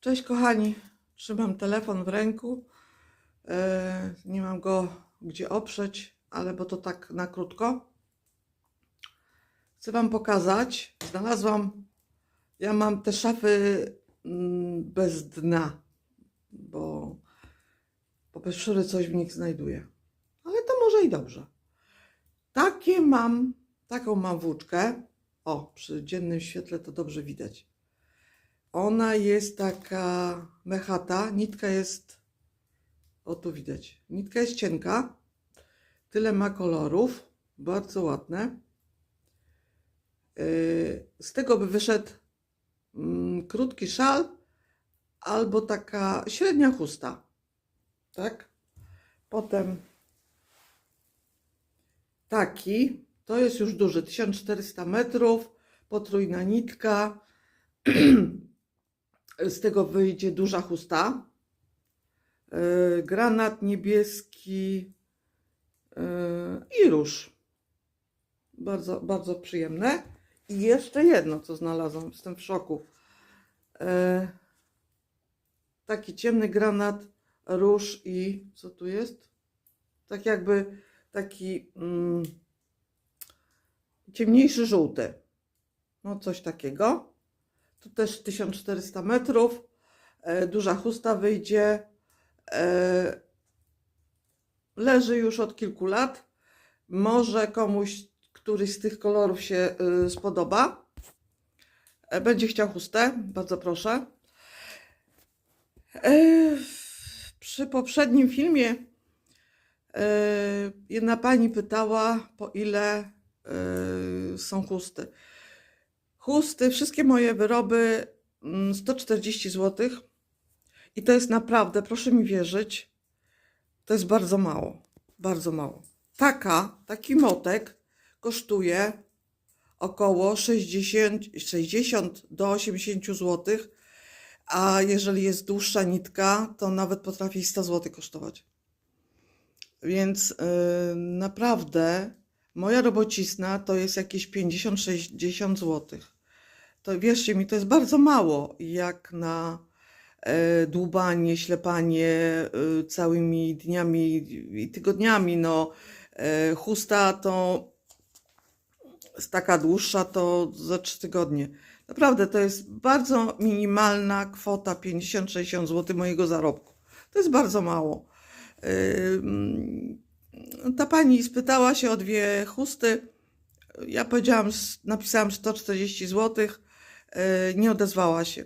Cześć kochani, trzymam telefon w ręku. E, nie mam go gdzie oprzeć, ale bo to tak na krótko. Chcę Wam pokazać. Znalazłam, ja mam te szafy mm, bez dna, bo, bez szury coś w nich znajduję. Ale to może i dobrze. Takie mam, taką mam włóczkę. O, przy dziennym świetle to dobrze widać. Ona jest taka mechata, nitka jest, o tu widać, nitka jest cienka, tyle ma kolorów, bardzo ładne. Yy, Z tego by wyszedł mm, krótki szal albo taka średnia chusta, tak? Potem taki, to jest już duży, 1400 metrów, potrójna nitka. Z tego wyjdzie duża chusta. Yy, Granat niebieski yy, i róż. Bardzo, bardzo przyjemne. I jeszcze jedno, co znalazłam. Jestem w szoku. Yy, Taki ciemny granat, róż i co tu jest? Tak jakby taki mm, ciemniejszy żółty. No coś takiego. Tu też 1400 metrów. E, duża chusta wyjdzie. E, leży już od kilku lat. Może komuś któryś z tych kolorów się y, spodoba. E, będzie chciał chustę, bardzo proszę. E, przy poprzednim filmie e, jedna pani pytała, po ile e, są chusty. Chusty, wszystkie moje wyroby mm, 140 zł. I to jest naprawdę, proszę mi wierzyć, to jest bardzo mało. Bardzo mało. Taka, taki motek kosztuje około 60, 60 do 80 zł. A jeżeli jest dłuższa nitka, to nawet potrafi 100 zł kosztować. Więc yy, naprawdę moja robocizna to jest jakieś 50-60 zł. To wierzcie mi, to jest bardzo mało, jak na e, dłubanie, ślepanie e, całymi dniami i tygodniami. No, e, chusta to taka dłuższa to za 3 tygodnie. Naprawdę to jest bardzo minimalna kwota 50-60 zł mojego zarobku. To jest bardzo mało. Ta pani spytała się o dwie chusty. Ja powiedziałam, napisałam 140 zł. Nie odezwała się.